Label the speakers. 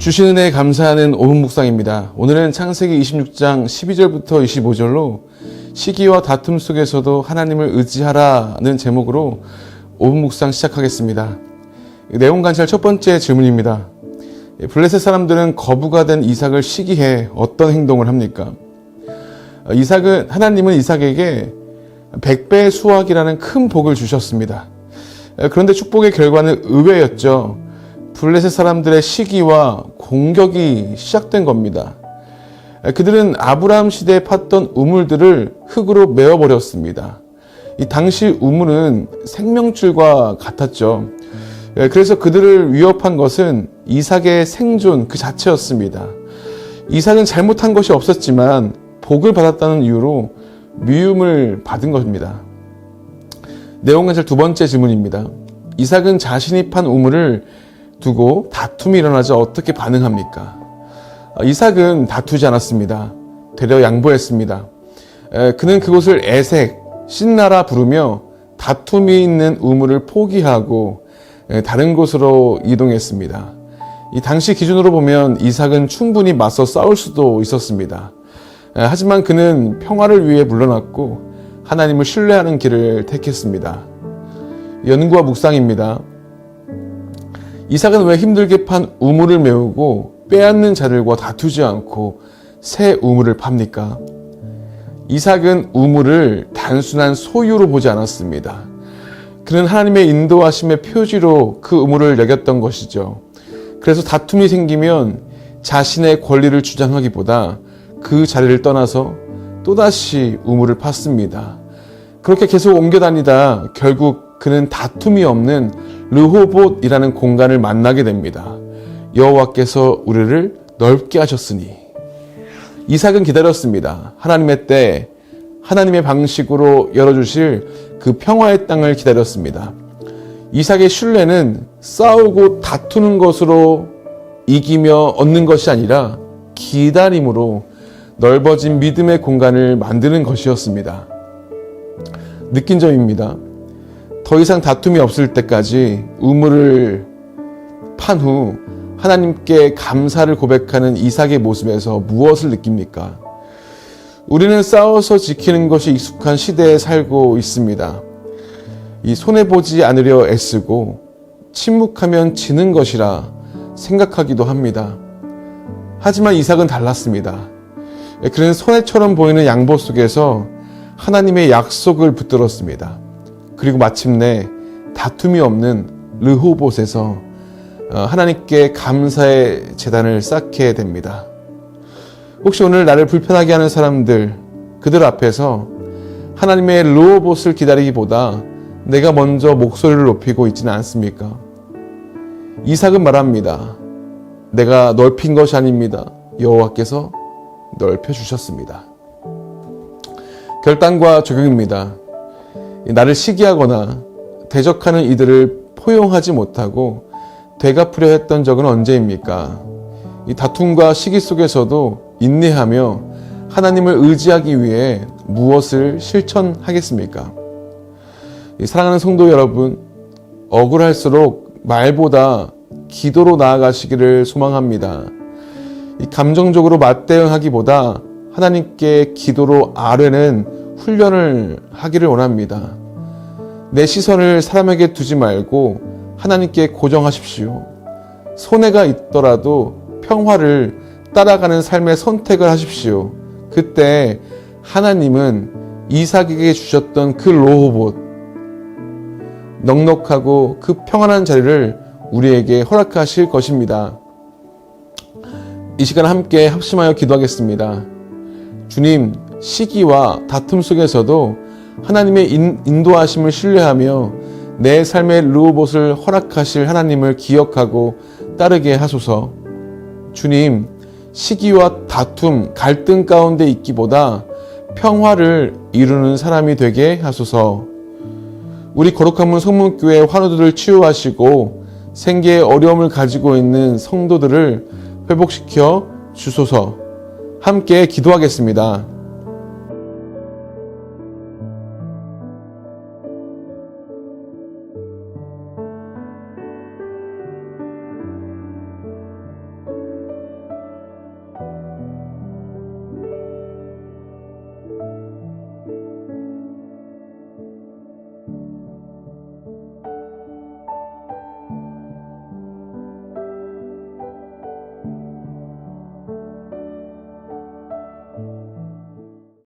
Speaker 1: 주시는 애 감사하는 5분 묵상입니다. 오늘은 창세기 26장 12절부터 25절로 시기와 다툼 속에서도 하나님을 의지하라는 제목으로 5분 묵상 시작하겠습니다. 내용 관찰 첫 번째 질문입니다. 블레셋 사람들은 거부가 된 이삭을 시기해 어떤 행동을 합니까? 이삭은 하나님은 이삭에게 백배의 수확이라는 큰 복을 주셨습니다. 그런데 축복의 결과는 의외였죠. 블레셋 사람들의 시기와 공격이 시작된 겁니다. 그들은 아브라함 시대에 팠던 우물들을 흙으로 메워버렸습니다. 이 당시 우물은 생명줄과 같았죠. 그래서 그들을 위협한 것은 이삭의 생존 그 자체였습니다. 이삭은 잘못한 것이 없었지만 복을 받았다는 이유로 미움을 받은 것입니다. 내용 관찰 두 번째 질문입니다. 이삭은 자신이 판 우물을 두고 다툼이 일어나자 어떻게 반응합니까? 이삭은 다투지 않았습니다. 되려 양보했습니다. 그는 그곳을 에색, 신나라 부르며 다툼이 있는 우물을 포기하고 다른 곳으로 이동했습니다. 이 당시 기준으로 보면 이삭은 충분히 맞서 싸울 수도 있었습니다. 하지만 그는 평화를 위해 물러났고 하나님을 신뢰하는 길을 택했습니다. 연구와 묵상입니다. 이삭은 왜 힘들게 판 우물을 메우고 빼앗는 자들과 다투지 않고 새 우물을 팝니까? 이삭은 우물을 단순한 소유로 보지 않았습니다. 그는 하나님의 인도하심의 표지로 그 우물을 여겼던 것이죠. 그래서 다툼이 생기면 자신의 권리를 주장하기보다 그 자리를 떠나서 또다시 우물을 팠습니다. 그렇게 계속 옮겨 다니다 결국 그는 다툼이 없는 르호봇이라는 공간을 만나게 됩니다. 여호와께서 우리를 넓게 하셨으니 이삭은 기다렸습니다. 하나님의 때 하나님의 방식으로 열어주실 그 평화의 땅을 기다렸습니다. 이삭의 신뢰는 싸우고 다투는 것으로 이기며 얻는 것이 아니라 기다림으로 넓어진 믿음의 공간을 만드는 것이었습니다. 느낀 점입니다. 더 이상 다툼이 없을 때까지 우물을 판 후 하나님께 감사를 고백하는 이삭의 모습에서 무엇을 느낍니까? 우리는 싸워서 지키는 것이 익숙한 시대에 살고 있습니다. 이 손해보지 않으려 애쓰고 침묵하면 지는 것이라 생각하기도 합니다. 하지만 이삭은 달랐습니다. 그는 손해처럼 보이는 양보 속에서 하나님의 약속을 붙들었습니다. 그리고 마침내 다툼이 없는 르호봇에서 하나님께 감사의 재단을 쌓게 됩니다. 혹시 오늘 나를 불편하게 하는 사람들, 그들 앞에서 하나님의 르호봇을 기다리기보다 내가 먼저 목소리를 높이고 있지는 않습니까? 이삭은 말합니다. 내가 넓힌 것이 아닙니다. 여호와께서 넓혀 주셨습니다. 결단과 적용입니다. 나를 시기하거나 대적하는 이들을 포용하지 못하고 되갚으려 했던 적은 언제입니까? 이 다툼과 시기 속에서도 인내하며 하나님을 의지하기 위해 무엇을 실천하겠습니까? 사랑하는 성도 여러분, 억울할수록 말보다 기도로 나아가시기를 소망합니다. 감정적으로 맞대응하기보다 하나님께 기도로 아뢰는 훈련을 하기를 원합니다. 내 시선을 사람에게 두지 말고 하나님께 고정하십시오. 손해가 있더라도 평화를 따라가는 삶의 선택을 하십시오. 그때 하나님은 이삭에게 주셨던 그 로봇, 넉넉하고 그 평안한 자리를 우리에게 허락하실 것입니다. 이 시간 함께 합심하여 기도하겠습니다. 주님, 시기와 다툼 속에서도 하나님의 인도하심을 신뢰하며 내 삶의 루봇을 허락하실 하나님을 기억하고 따르게 하소서. 주님, 시기와 다툼, 갈등 가운데 있기보다 평화를 이루는 사람이 되게 하소서. 우리 거룩한 문 성문교회 환우들을 치유하시고 생계에 어려움을 가지고 있는 성도들을 회복시켜 주소서 함께 기도하겠습니다.